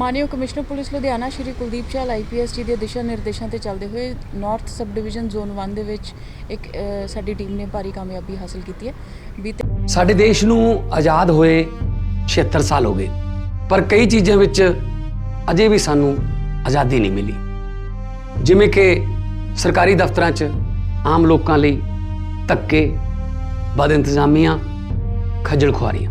ਮਾਨਯੋਗ commissioner police Ludhiana Shri Kuldeep Chahal IPS ji ਦੇ ਦਿਸ਼ਾ ਨਿਰਦੇਸ਼ਾਂ ਤੇ ਚੱਲਦੇ ਹੋਏ ਨਾਰਥ ਸਬ ਡਿਵੀਜ਼ਨ ਜ਼ੋਨ 1 ਦੇ ਵਿੱਚ ਇੱਕ ਸਾਡੀ ਟੀਮ ਨੇ ਭਾਰੀ ਕਾਮਯਾਬੀ ਹਾਸਲ ਕੀਤੀ ਹੈ। ਬੀਤੇ ਸਾਡੇ ਦੇਸ਼ ਨੂੰ ਆਜ਼ਾਦ ਹੋਏ 76 ਸਾਲ ਹੋ ਗਏ, ਪਰ ਕਈ ਚੀਜ਼ਾਂ ਵਿੱਚ ਅਜੇ ਵੀ ਸਾਨੂੰ ਆਜ਼ਾਦੀ ਨਹੀਂ ਮਿਲੀ। ਜਿਵੇਂ ਕਿ ਸਰਕਾਰੀ ਦਫ਼ਤਰਾਂ 'ਚ ਆਮ ਲੋਕਾਂ ਲਈ ਧੱਕੇ, ਬਦ ਇੰਤਜ਼ਾਮੀਆਂ, ਖੱਜਲ ਖੁਆਰੀਆਂ।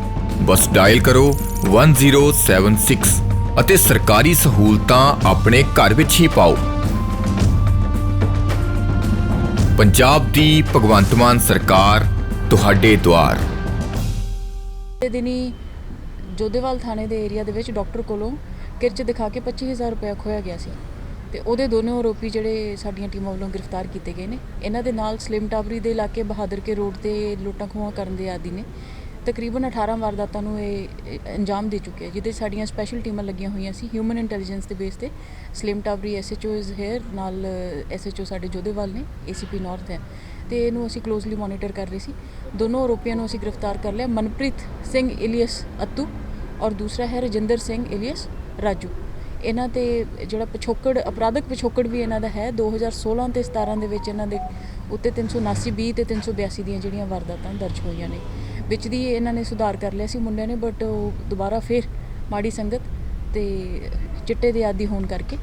ਬਸ ਡਾਇਲ ਕਰੋ 1076 ਅਤੇ ਸਰਕਾਰੀ ਸਹੂਲਤਾਂ ਆਪਣੇ ਘਰ ਵਿੱਚ ਹੀ ਪਾਓ। ਪੰਜਾਬ ਦੀ ਭਗਵੰਤ ਮਾਨ ਸਰਕਾਰ, ਤੁਹਾਡੇ ਦੁਆਰ। ਦੇ ਦਿਨੀ ਜੋਧੇਵਾਲ ਥਾਣੇ ਦੇ ਏਰੀਆ ਦੇ ਵਿੱਚ ਡਾਕਟਰ ਕੋਲੋਂ ਕਿਰਚ ਦਿਖਾ ਕੇ 25000 ਰੁਪਏ ਖੋਇਆ ਗਿਆ ਸੀ। ਤੇ ਉਹਦੇ ਦੋਨੋਂ ਆਰੋਪੀ ਜਿਹੜੇ ਸਾਡੀਆਂ ਟੀਮਾਂ ਵੱਲੋਂ ਗ੍ਰਿਫਤਾਰ ਕੀਤੇ ਗਏ ਨੇ। ਇਹਨਾਂ ਦੇ ਨਾਲ ਸਲਿਮ ਟਾਬਰੀ ਦੇ ਇਲਾਕੇ ਬਹਾਦਰ ਕੇ ਰੋਡ ਤੇ ਲੁੱਟਾਂ ਖੋਹਾਂ ਕਰਨ ਦੇ ਆਦੀ ਨੇ। ਤਕਰੀਬਨ 18 ਵਾਰਦਾਤਾਂ ਨੂੰ ਇਹ ਅੰਜਾਮ ਦੇ ਚੁੱਕਿਆ ਜਿਹਦੇ 'ਚ ਸਾਡੀਆਂ ਸਪੈਸ਼ਲ ਟੀਮਾਂ ਲੱਗੀਆਂ ਹੋਈਆਂ ਸੀ ਹਿਊਮਨ ਇੰਟੈਲੀਜੈਂਸ ਦੇ ਬੇਸ ਤੇ। Salem Tabri SHO is here ਨਾਲ ਐਸਐਚਓ ਸਾਡੇ ਜੋਧੇਵਾਲ ਨੇ ਏਸੀਪੀ ਨਾਰਥ ਹੈ। ਤੇ ਇਹਨੂੰ ਅਸੀਂ ਕਲੋਜ਼ਲੀ ਮੋਨੀਟਰ ਕਰ ਰਹੇ ਸੀ। ਦੋਨੋਂ ਆਰੋਪੀਆਂ ਨੂੰ ਅਸੀਂ ਗ੍ਰਿਫਤਾਰ ਕਰ ਲਿਆ, ਮਨਪ੍ਰੀਤ ਸਿੰਘ ਇਲੀਅਸ ਅਤੂ ਔਰ ਦੂਸਰਾ ਹੈ ਰਜਿੰਦਰ ਸਿੰਘ ਇਲੀਅਸ ਰਾਜੂ। ਇਹਨਾਂ ਤੇ ਜਿਹੜਾ ਪਿਛੋਕੜ, ਅਪਰਾਧਕ ਪਿਛੋਕੜ ਵੀ ਇਹਨਾਂ ਦਾ ਹੈ 2016 ਤੇ 17 ਦੇ ਵਿੱਚ ਇਹਨਾਂ ਦੇ ਉੱਤੇ 379 20 ਤੇ 382 ਦੀਆਂ ਜਿਹੜੀਆਂ ਵਾਰਦਾਤਾਂ ਦਰਜ ਹੋਈਆਂ ਨੇ। ਵਿੱਚ ਦੀ ਇਹਨਾਂ ਨੇ ਸੁਧਾਰ ਕਰ ਲਿਆ ਸੀ ਮੁੰਡਿਆਂ ਨੇ ਬਟ ਉਹ ਦੁਬਾਰਾ ਫਿਰ ਮਾੜੀ ਸੰਗਤ ਤੇ ਚਿੱਟੇ ਦੇ ਆਦੀ ਹੋਣ ਕਰਕੇ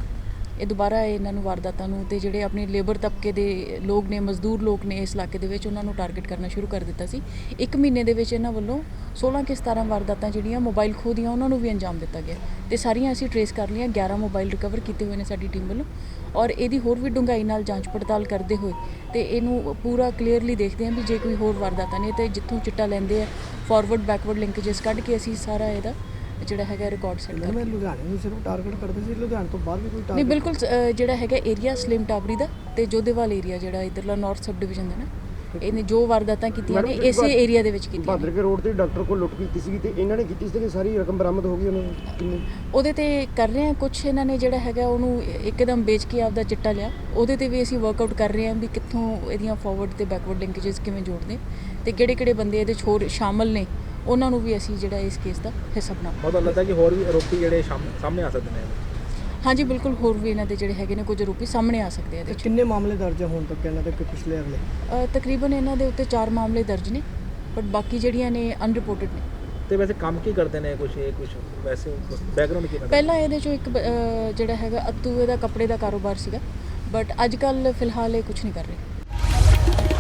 ਇਹ ਦੁਬਾਰਾ ਇਹਨਾਂ ਨੂੰ ਵਾਰਦਾਤਾਂ ਨੂੰ ਤੇ ਜਿਹੜੇ ਆਪਣੇ ਲੇਬਰ ਤਬਕੇ ਦੇ ਲੋਕ ਨੇ, ਮਜ਼ਦੂਰ ਲੋਕ ਨੇ ਇਸ ਇਲਾਕੇ ਦੇ ਵਿੱਚ ਉਹਨਾਂ ਨੂੰ ਟਾਰਗੇਟ ਕਰਨਾ ਸ਼ੁਰੂ ਕਰ ਦਿੱਤਾ ਸੀ। ਇੱਕ ਮਹੀਨੇ ਦੇ ਵਿੱਚ ਇਹਨਾਂ ਵੱਲੋਂ 16 ਕਿ 17 ਵਾਰਦਾਤਾਂ ਜਿਹੜੀਆਂ ਮੋਬਾਈਲ ਖੋਹ ਦੀਆਂ, ਉਹਨਾਂ ਨੂੰ ਵੀ ਅੰਜਾਮ ਦਿੱਤਾ ਗਿਆ। ਤੇ ਸਾਰੀਆਂ ਅਸੀਂ ਟਰੇਸ ਕਰ ਲਈਆਂ 11 ਮੋਬਾਈਲ ਰਿਕਵਰ ਕੀਤੇ ਹੋਏ ਨੇ ਸਾਡੀ ਟੀਮ ਵੱਲੋਂ। ਔਰ ਇਹਦੀ ਹੋਰ ਵੀ ਡੂੰਘਾਈ ਨਾਲ ਜਾਂਚ ਪੜਤਾਲ ਕਰਦੇ ਹੋਏ ਤੇ ਇਹਨੂੰ ਪੂਰਾ ਕਲੀਅਰਲੀ ਦੇਖਦੇ ਹਾਂ ਵੀ ਜੇ ਕੋਈ ਹੋਰ ਵਾਰਦਾਤਾਂ ਨੇ ਤੇ ਜਿੱਥੋਂ ਚਿੱਟਾ ਲੈਂਦੇ ਆ ਫਾਰਵਰਡ ਬੈਕਵਰਡ ਲਿੰਕੇजेस ਕੱਢ ਕੇ ਅਸੀਂ ਸਾਰਾ ਇਹਦਾ ਜਿਹੜਾ ਹੈਗਾ ਰਿਕਾਰਡ ਸੈੱਟ ਮੈਂ ਕਰਦੇ ਲੁਧਿਆਣੇ ਨੂੰ ਸਿਰਫ ਟਾਰਗੇਟ ਕਰਦੇ ਸੀ ਲੁਧਿਆਣੇ ਤੋਂ ਬਾਹਰ ਵੀ ਕੋਈ ਨਹੀਂ ਟਾਰਗੇਟ ਬਿਲਕੁਲ ਅ, ਜਿਹੜਾ ਹੈਗਾ ਏਰੀਆ ਸਲਿਮ ਟਾਬਰੀ ਦਾ ਤੇ ਜੋਧੇਵਾਲ ਏਰੀਆ ਜਿਹੜਾ ਇਧਰਲਾ ਨਾਰਥ ਸਬ ਡਿਵੀਜ਼ਨ ਦਾ ਨਾ ਇਹਨੇ ਜੋ ਵਾਰਦਾਤਾਂ ਕੀਤੀਆਂ ਨੇ ਇਸੇ ਬਹਾਦਰ- ਏਰੀਆ ਦੇ ਵਿੱਚ ਕੀਤੀਆਂ ਬਹਾਦਰ ਨੇ। ਕੇ ਰੋਡ ਤੇ ਡਾਕਟਰ ਕੋਲ ਲੁੱਟ ਕੀਤੀ ਸੀਗੀ ਤੇ ਇਹਨਾਂ ਨੇ ਕੀਤੀ ਸੀ ਕਿ ਸਾਰੀ ਰਕਮ ਬਰਾਮਦ ਹੋ ਗਈ ਉਹਨਾਂ ਨੂੰ ਕਿੰਨੀ? ਉਹਦੇ ਤੇ ਕਰ ਰਹੇ ਹਾਂ ਕੁਝ ਇਹਨਾਂ ਨੇ ਜਿਹੜਾ ਹੈਗਾ ਉਹਨੂੰ ਇੱਕਦਮ ਵੇਚ ਕੇ ਆਪਦਾ ਚਿੱਟਾ ਲਿਆ। ਉਹਦੇ ਤੇ ਵੀ ਅਸੀਂ ਵਰਕਆਊਟ ਕਰ ਰਹੇ ਹਾਂ ਵੀ ਕਿੱਥੋਂ ਇਹਦੀਆਂ ਫਾਰਵਰਡ ਤੇ ਬੈਕਵਰਡ ਲਿੰਕੇजेस ਕਿਵੇਂ ਜੋੜਦੇ। ਤੇ ਕਿਹੜੇ ਕਿਹੜੇ ਬੰਦੇ ਇਹਦੇ 'ਚ ਹੋਰ ਸ਼ਾਮਲ ਨੇ ਉਹਨਾਂ ਨੂੰ ਵੀ ਅਸੀਂ ਜਿਹੜਾ ਇਸ ਕੇਸ ਦਾ ਹਿੱਸਾ ਬਣਾਵਾਂਗੇ ਬਹੁਤ ਲੱਗਦਾ ਕਿ ਹੋਰ ਵੀ ਆਰੋਪੀ ਜਿਹੜੇ ਸਾਹਮ- ਸਾਹਮਣੇ ਆ ਸਕਦੇ ਨੇ? ਹਾਂਜੀ ਬਿਲਕੁਲ ਹੋਰ ਵੀ ਇਹਨਾਂ ਦੇ ਜਿਹੜੇ ਹੈਗੇ ਨੇ ਕੁਝ ਆਰੋਪੀ ਸਾਹਮਣੇ ਆ ਸਕਦੇ ਆ ਇਹਦੇ 'ਚ। ਕਿੰਨੇ ਮਾਮਲੇ ਦਰਜ ਹੁਣ ਤੱਕ ਇਹਨਾਂ ਦੇ ਕਿ ਪਿਛਲੇ ਅਗਲੇ ਅ, ਤਕਰੀਬਨ ਇਹਨਾਂ ਦੇ ਉੱਤੇ 4 ਮਾਮਲੇ ਦਰਜ ਨੇ ਬਟ ਬਾਕੀ ਜਿਹੜੀਆਂ ਨੇ ਅਨਰਿਪੋਰਟਡ ਨੇ। ਤੇ ਵੈਸੇ ਕੰਮ ਕੀ ਕਰਦੇ ਨੇ ਕੁਝ ਇਹ ਕੁਝ ਵੈਸੇ ਬੈਕਗ੍ਰਾਉਂਡ ਕੀ ਇਹਨਾਂ ਦਾ? ਪਹਿਲਾਂ ਇਹਦੇ ਚੋਂ ਇੱਕ ਬ- ਜਿਹੜਾ ਹੈਗਾ ਅੱਤੂ ਇਹਦਾ ਕੱਪੜੇ ਦਾ ਕਾਰੋਬਾਰ ਸੀਗਾ ਬਟ ਅੱਜ ਕੱਲ ਫਿਲਹਾਲ ਇਹ ਕੁਝ ਨਹੀਂ ਕਰ ਰਹੇ।